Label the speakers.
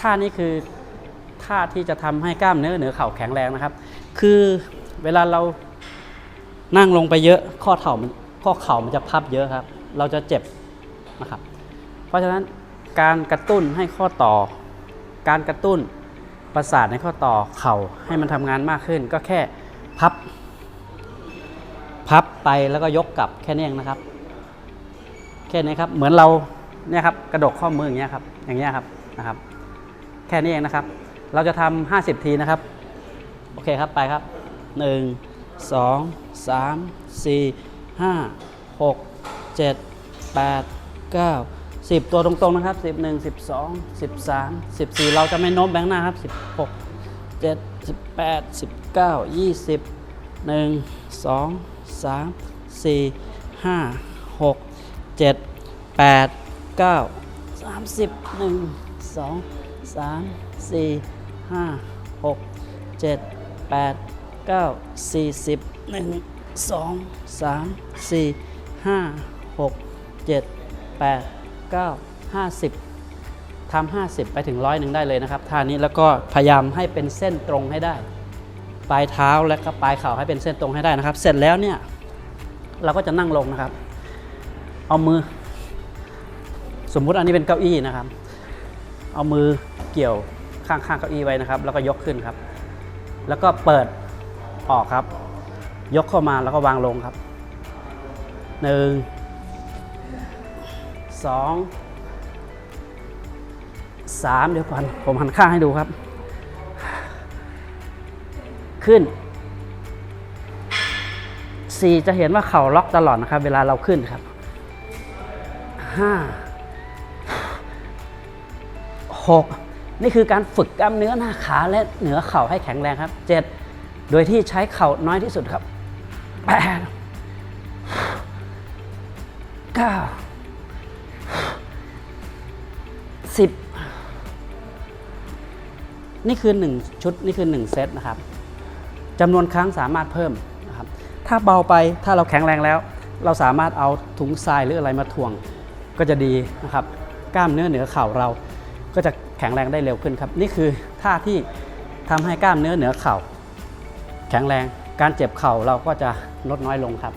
Speaker 1: ท่านี้คือท่าที่จะทำให้กล้ามเนื้อเหนือเข่าแข็งแรงนะครับ คือเวลาเรานั่งลงไปเยอะข้อเข่ามันข้อเข่ามันจะพับเยอะครับ เราจะเจ็บนะครับ เพราะฉะนั้นการกระตุ้นให้ข้อต่อ การกระตุ้นประสาทในข้อต่อเข่าให้มันทำงานมากขึ้น ก็แค่พับ พับไปแล้วก็ยกกลับแค่นี้เองนะครับ แค่นี้ครับเหมือนเราเนี่ยครับกระดกข้อมืออย่างเงี้ยครับอย่างเงี้ยครับนะครับ แค่นี้เองนะครับ เราจะทำ50 ทีนะครับ โอเคครับ ไปครับ 1 2 3 4 5 6 7 8 9 10 ตัวตรงๆนะครับ 11 12 13 14 เราจะไม่โน้มแบงค์หน้าครับ 16 7 18 19 20 1 2 3 4 5 6 7 8 9 30 1 2 3 4 5 6 7 8 9 40 1 2 3 4 5 6 7 8 9 50ทำ50 ไปถึงร้อยหนึ่งได้เลยนะครับท่านี้แล้วก็พยายามให้เป็นเส้นตรงให้ได้ ปลายเท้าและก็ปลายเข่าให้เป็นเส้นตรงให้ได้นะครับ เสร็จแล้วเนี่ยเราก็จะนั่งลงนะครับ เอามือ สมมุติอันนี้เป็นเก้าอี้นะครับ เอามือ เกี่ยวข้างๆเก้าอี้ไว้นะครับ แล้วก็ยกขึ้นครับ แล้วก็เปิดออกครับ ยกเข้ามาแล้วก็วางลงครับหนึ่งสองสามเดี๋ยวก่อนผมหันข้างให้ดูครับ ขึ้น4จะเห็นว่าเข่าล็อกตลอดนะครับ เวลาเราขึ้นครับ5 6 นี่คือการฝึกกล้ามเนื้อหน้าขาและเหนือเข่าให้แข็งแรงครับ 7 โดยที่ใช้เข่าน้อยที่สุดครับ 8 9 10นี่คือ 1 ชุด นี่คือ 1 เซตนะครับจำนวนครั้งสามารถเพิ่มนะครับถ้าเบาไปถ้าเราแข็งแรงแล้ว เราสามารถเอาถุงทรายหรืออะไรมาถ่วงก็จะดีนะครับ กล้ามเนื้อเหนือเข่าเรา ก็จะแข็งแรงได้เร็วขึ้นครับ นี่คือท่าที่ทำให้กล้ามเนื้อเหนือเข่า แข็งแรงการเจ็บเข่าเราก็จะลดน้อยลงครับ